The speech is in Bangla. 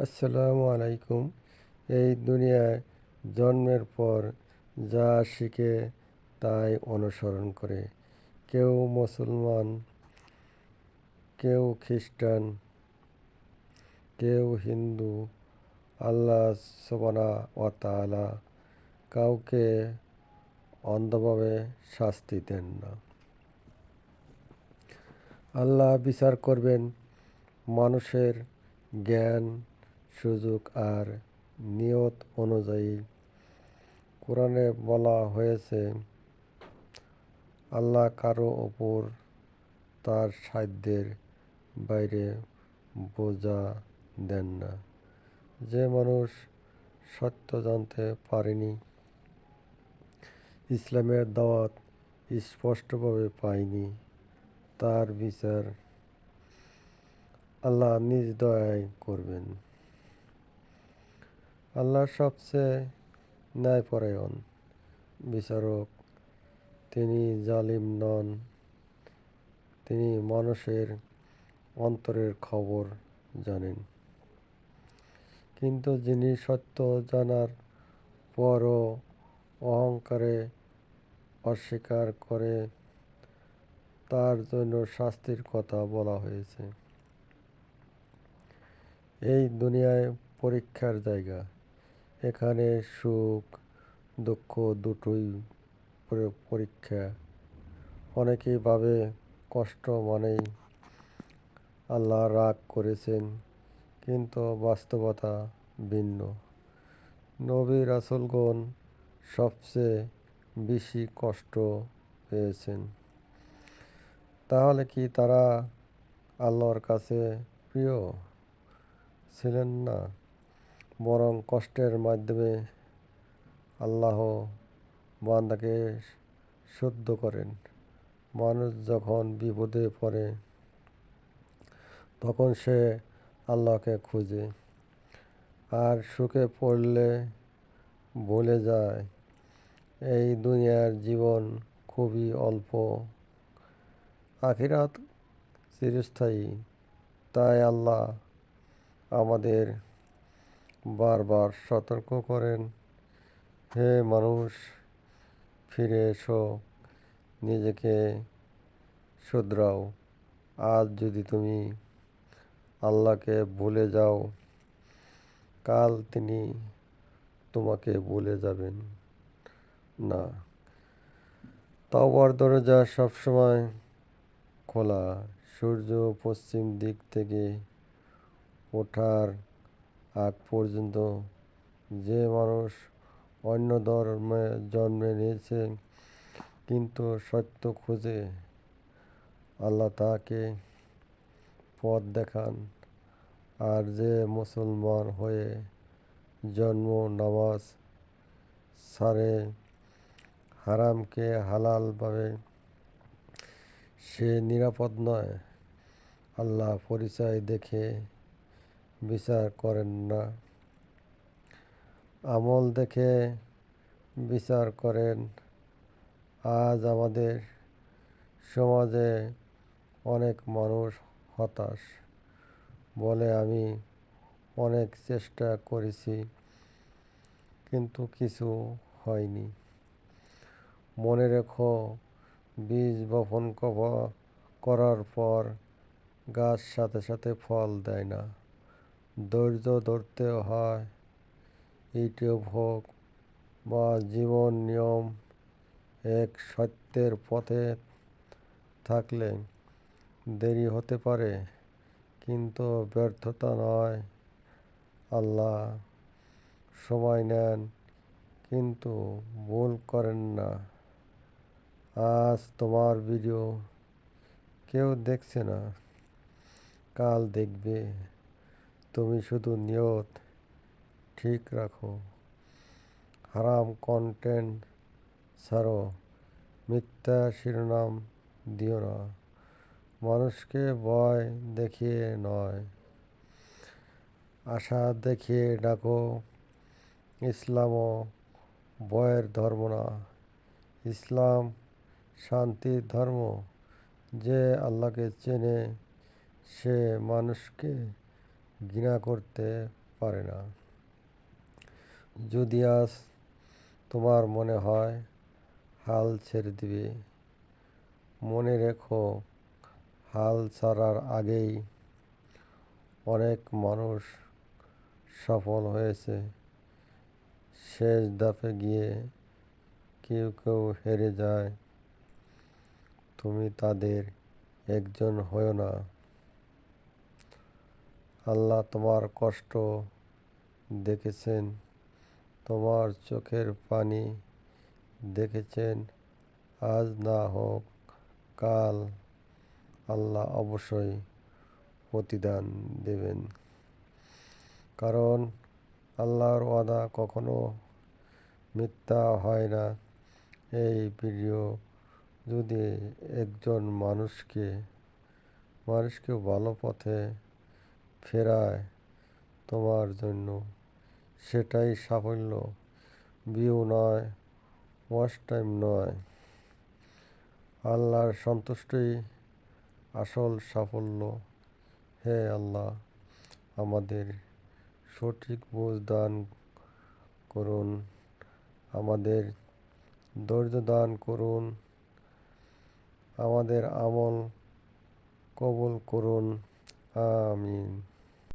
আসসালামু আলাইকুম। এই দুনিয়ায় জন্মের পর যা শিখে তাই অনুসরণ করে। কেউ মুসলমান, কেউ খ্রিস্টান, কেউ হিন্দু, আল্লাহ সবানা ও তাআলা কাউকে অন্ধভাবে শাস্তি দেন না। আল্লাহ বিচার করবেন মানুষের জ্ঞান সুযোগ আর নিয়ত অনুযায়ী কোরআনে বলা হয়েছে, আল্লাহ কারও ওপর তার সাধ্যের বাইরে বোঝা দেন না। যে মানুষ সত্য জানতে পারেনি, ইসলামের দাওয়াত স্পষ্টভাবে পায়নি, তার বিচার আল্লাহ নিজ দয়ায় করবেন। আল্লাহ সবচেয়ে ন্যায়পরায়ণ বিচারক। তিনি জালিম নন। তিনি মানুষের অন্তরের খবর জানেন। কিন্তু যিনি সত্য জানার পরও অহংকারে অস্বীকার করে, তার জন্য শাস্তির কথা বলা হয়েছে। এই দুনিয়ায় পরীক্ষার জায়গা। এখানে সুখ, দুঃখ দুটোই পরীক্ষা। অনেকেই ভাবে কষ্ট মানেই আল্লাহ রাগ করেছেন, কিন্তু বাস্তবতা ভিন্ন। নবী রাসুলগণ সবচেয়ে বেশি কষ্ট পেয়েছেন। তাহলে কি তারা আল্লাহর কাছে প্রিয় ছিলেন না? বরং কষ্টের মাধ্যমে আল্লাহ বান্দাকে শুদ্ধ করেন। মানুষ যখন বিপদে পড়ে, তখন সে আল্লাহকে খুঁজে। আর সুখে পড়লে ভুলে যায়। এই দুনিয়ার জীবন খুবই অল্প। আখিরাত চিরস্থায়ী। তাই আল্লাহ আমাদের বারবার সতর্ক করেন। হে মানুষ, ফিরে এসো, নিজেকে শুধরাও। আজ যদি তুমি আল্লাহকে ভুলে যাও, কাল তিনি তোমাকে ভুলে যাবেন না। তাওবার দরজা সবসময় খোলা। সূর্য পশ্চিম দিক থেকে ওঠার আগ পর্যন্ত যে মানুষ অন্য ধর্মে জন্মে নিয়েছে, কিন্তু সত্য খুঁজে আল্লাহ তাকে পথ দেখান। আর যে মুসলমান হয়ে জন্ম, নামাজ সারে, হারামকে হালালভাবে, সে নিরাপদ নয়। আল্লাহ পরিচয় দেখে বিচার করেন না। আমল দেখে বিচার করেন। আজ আমাদের সমাজে অনেক মানুষ হতাশ বলে আমি অনেক চেষ্টা করেছি, কিন্তু কিছু হয়নি। মনে রেখো, বীজ বপন করার পর গাছ সাথে সাথে ফল দেয় না। ধৈর্য ধরতে হয়। ইউটিউব হোক বা জীবন নিয়ম এক সত্যের পথে থাকলে দেরি হতে পারে, কিন্তু ব্যর্থতা নয়। আল্লাহ সময় নেন, কিন্তু ভুল করেন না। আজ তোমার ভিডিও কেউ দেখছে না, কাল দেখবে। তুমি শুধু নিয়ত ঠিক রাখো। হারাম কন্টেন্ট ছাড়ো। মিথ্যা শিরোনাম দিও না। মানুষকে ভয় দেখিয়ে নয়। আশা দেখিয়ে ডাকো। ইসলামও ভয়ের ধর্ম না। ইসলাম শান্তির ধর্ম। যে আল্লাহকে চেনে সে মানুষকে ঘৃণা করতে পারে না। যদি আজ তোমার মনে হয়, হাল ছেড়ে দিবে। মনে রেখো, হাল ছাড়ার আগেই অনেক মানুষ সফল হয়েছে। শেষ ধাপে গিয়ে কেউ কেউ হেরে যায়। তুমি তাদের একজন হও না। আল্লাহ তোমার কষ্ট দেখেছেন, তোমার চোখের পানি দেখেছেন। আজ না হোক, কাল আল্লাহ অবশ্যই প্রতিদান দেবেন। কারণ আল্লাহর ওয়াদা কখনো মিথ্যা হয় না। এই ভিডিও যদি একজন মানুষকে মানুষকে ভালো পথে ফেরায় তোমার জন্য। সেটাই সাফল্য। ভিউ নয় ওয়াচ টাইম নয়। আল্লাহর সন্তুষ্টই আসল সাফল্য। হে আল্লাহ, আমাদের সঠিক বোঝ দান করুন। আমাদের ধৈর্য দান করুন। আমাদের আমল কবল করুন। আমিন।